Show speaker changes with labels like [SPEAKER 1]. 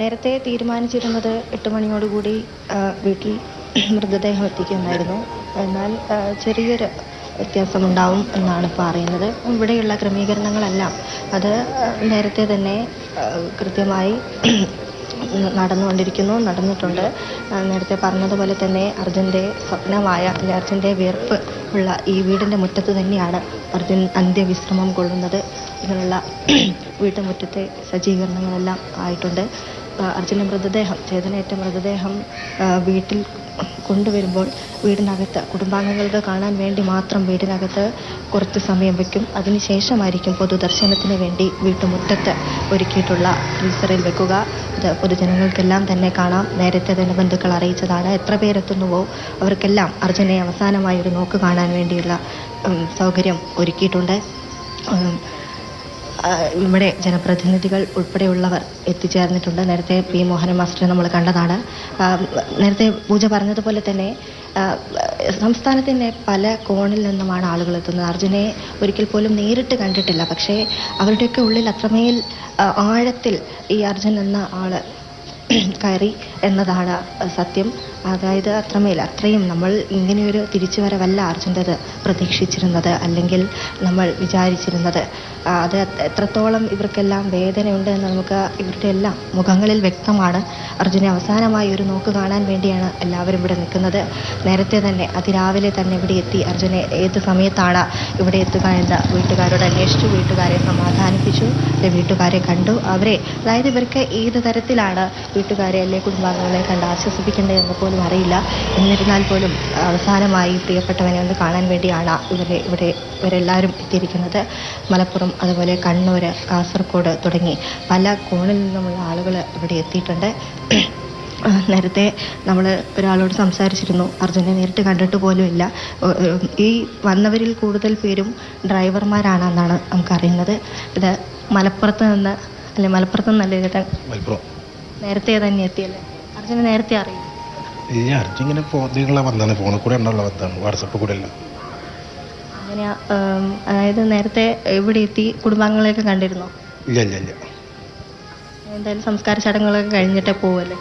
[SPEAKER 1] നേരത്തെ തീരുമാനിച്ചിരുന്നത് എട്ട് മണിയോടുകൂടി കൂടി വീട്ടിൽ മൃതദേഹം എത്തിക്കുമെന്നായിരുന്നു. എന്നാൽ ചെറിയൊരു വ്യത്യാസമുണ്ടാവും എന്നാണ് പറയുന്നത് ഇവിടെയുള്ള ക്രമീകരണങ്ങളെല്ലാം അത് നേരത്തെ തന്നെ കൃത്യമായി നടന്നുകൊണ്ടിരിക്കുന്നു നടന്നിട്ടുണ്ട്. നേരത്തെ പറഞ്ഞതുപോലെ തന്നെ അർജുന്റെ സ്വപ്നമായ അല്ലെ അർജുന്റെ വിയർപ്പ് ഉള്ള ഈ വീടിന്റെ മുറ്റത്ത് തന്നെയാണ് അർജുൻ അന്ത്യവിശ്രമം കൊള്ളുന്നത്. ഇങ്ങനെയുള്ള വീട്ടുമുറ്റത്തെ സജ്ജീകരണങ്ങളെല്ലാം ആയിട്ടുണ്ട്. അർജുന്റെ മൃതദേഹം ചേതനയേറ്റ മൃതദേഹം വീട്ടിൽ കൊണ്ടുവരുമ്പോൾ വീടിനകത്ത് കുടുംബാംഗങ്ങൾക്ക് കാണാൻ വേണ്ടി മാത്രം വീടിനകത്ത് കുറച്ച് സമയം വയ്ക്കും അതിനുശേഷമായിരിക്കും പൊതുദർശനത്തിന് വേണ്ടി വീട്ടുമുറ്റത്ത് ഒരുക്കിയിട്ടുള്ള ഫ്രീസറിൽ വെക്കുക. ഇത് പൊതുജനങ്ങൾക്കെല്ലാം തന്നെ കാണാം. നേരത്തെ തന്നെ ബന്ധുക്കൾ അറിയിച്ചതാണ്. എത്ര പേരെത്തുന്നുവോ അവർക്കെല്ലാം അർജുനെ അവസാനമായി ഒരു നോക്ക് കാണാൻ വേണ്ടിയുള്ള സൗകര്യം ഒരുക്കിയിട്ടുണ്ട്. ഇവിടെ ജനപ്രതിനിധികൾ ഉൾപ്പെടെയുള്ളവർ എത്തിച്ചേർന്നിട്ടുണ്ട്. നേരത്തെ പി മോഹനൻ മാസ്റ്റർ നമ്മൾ കണ്ടതാണ്. നേരത്തെ പൂജ പറഞ്ഞതുപോലെ തന്നെ സംസ്ഥാനത്തിന്റെ പല കോണിൽ നിന്നുമാണ് ആളുകൾ എത്തുന്നത്. അർജുനെ ഒരിക്കൽ പോലും നേരിട്ട് കണ്ടിട്ടില്ല. പക്ഷേ അവരുടെയൊക്കെ ഉള്ളിൽ അത്രമേൽ ആഴത്തിൽ ഈ അർജുൻ എന്ന ആൾ കയറി എന്നതാണ് സത്യം. അതായത് അത്രമേൽ അത്രയും നമ്മൾ ഇങ്ങനെയൊരു തിരിച്ചുവരവല്ല അർജുന്റെത് പ്രതീക്ഷിച്ചിരുന്നത് അല്ലെങ്കിൽ നമ്മൾ വിചാരിച്ചിരുന്നത്. അത് എത്രത്തോളം ഇവർക്കെല്ലാം വേദനയുണ്ട് എന്ന് നമുക്ക് ഇവരുടെ എല്ലാം മുഖങ്ങളിൽ വ്യക്തമാണ്. അർജുനെ അവസാനമായി ഒരു നോക്ക് കാണാൻ വേണ്ടിയാണ് എല്ലാവരും ഇവിടെ നിൽക്കുന്നത്. നേരത്തെ തന്നെ അതിരാവിലെ തന്നെ ഇവിടെ എത്തി അർജുനെ ഏത് സമയത്താണ് ഇവിടെ എത്തുക എന്ന് വീട്ടുകാരോട് അന്വേഷിച്ചു. വീട്ടുകാരെ സമാധാനിപ്പിച്ചു. വീട്ടുകാരെ കണ്ടു. അവരെ അതായത് ഇവർക്ക് ഏത് തരത്തിലാണ് വീട്ടുകാരെ അല്ലെ കുടുംബാംഗങ്ങളെ കണ്ട് ആശ്വസിപ്പിക്കേണ്ടത് എന്ന് പോലും അറിയില്ല. എന്നിരുന്നാൽ പോലും അവസാനമായി പ്രിയപ്പെട്ടവനെ ഒന്ന് കാണാൻ വേണ്ടിയാണ് ഇവരെ ഇവിടെ ഇവരെല്ലാവരും എത്തിയിരിക്കുന്നത്. മലപ്പുറം അതുപോലെ കണ്ണൂർ കാസർഗോഡ് തുടങ്ങി പല കോണിൽ നിന്നുമുള്ള ആളുകൾ ഇവിടെ എത്തിയിട്ടുണ്ട്. നേരത്തെ നമ്മൾ ഒരാളോട് സംസാരിച്ചിരുന്നു. അർജുനെ നേരിട്ട് കണ്ടിട്ട് പോലുമില്ല ഒ- ഒ- ഈ വന്നവരിൽ കൂടുതൽ പേരും ഡ്രൈവർമാരാണെന്നാണ് നമുക്കറിയുന്നത്. ഇത് മലപ്പുറത്ത് നിന്ന് അല്ലെ മലപ്പുറത്ത് നിന്നല്ലേ നേരത്തെ തന്നെ എത്തിയല്ലേ? അർജുനെ നേരത്തെ അറിയും
[SPEAKER 2] ഈ അർജുൻ ഇങ്ങനെ ഫോണിലുള്ള വന്നാണ് ഫോണിൽ കൂടെ ഉണ്ടുള്ള വന്നാണ് വാട്സപ്പ് കൂടെ അല്ല
[SPEAKER 1] അങ്ങനെ അതായത് നേരത്തെ ഇവിടെ എത്തി കുടുംബാംഗങ്ങളെയൊക്കെ കണ്ടിരുന്നോ?
[SPEAKER 2] ഇല്ല ഇല്ല ഇല്ല.
[SPEAKER 1] എന്തായാലും സംസ്കാര ചടങ്ങുകളൊക്കെ കഴിഞ്ഞിട്ടേ പോവല്ലേ?